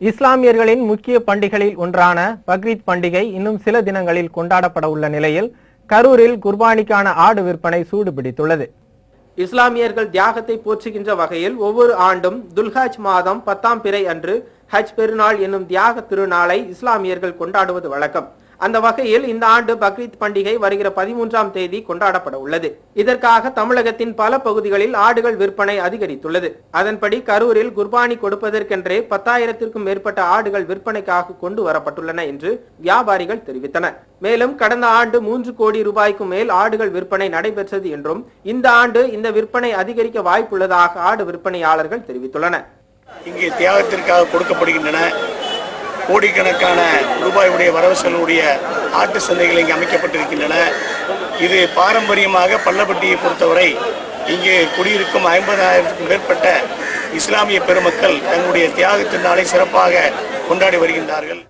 இஸ்லாமியர்களின் முக்கிய பண்டிகைகளில் ஒன்றான பக்ரீத் பண்டிகை இன்னும் சில தினங்களில் கொண்டாடப்பட உள்ள நிலையில் கரூரில் குர்பானிக்கான ஆடு விற்பனை சூடு பிடித்துள்ளது இஸ்லாமியர்கள் தியாகத்தை போற்றுகின்ற வகையில் ஒவ்வொரு ஆண்டும் துல்ஹஜ் மாதம் பத்தாம் பிறை அன்று ஹஜ் பெருநாள் என்னும் தியாக திருநாளை இஸ்லாமியர்கள் கொண்டாடுவது வழக்கம். அந்த வகையில் இந்த ஆண்டு பக்ரீத் பண்டிகை வருகிற பதிமூன்றாம் தேதி கொண்டாடப்பட உள்ளது. இதற்காக தமிழகத்தின் பல பகுதிகளில் ஆடுகள் விற்பனை அதிகரித்துள்ளது. அதன்படி கரூரில் குர்பானி கொடுப்பதற்கென்றே பத்தாயிரத்திற்கும் மேற்பட்ட ஆடுகள் விற்பனைக்காக கொண்டு வரப்பட்டுள்ளன என்று வியாபாரிகள் தெரிவித்தனர். மேலும் கடந்த ஆண்டு மூன்று கோடி ரூபாய்க்கு மேல் ஆடுகள் விற்பனை நடைபெற்றது என்றும் இந்த ஆண்டு இந்த விற்பனை அதிகரிக்க வாய்ப்புள்ளதாக ஆடு விற்பனையாளர்கள் தெரிவித்துள்ளனர். இங்கே தியாகத்திற்காக கொடுக்கப்படுகின்றன. கோடிக்கணக்கான ரூபாயுடைய வரவு செலவுடைய ஆட்டு சந்தைகள் இங்கே அமைக்கப்பட்டிருக்கின்றன. இது பாரம்பரியமாக பள்ளப்பட்டியை பொறுத்தவரை இங்கே குடியிருக்கும் ஐம்பதாயிரத்துக்கும் மேற்பட்ட இஸ்லாமிய பெருமக்கள் தங்களுடைய தியாகத்தின் நாளை சிறப்பாக கொண்டாடி வருகின்றார்கள்.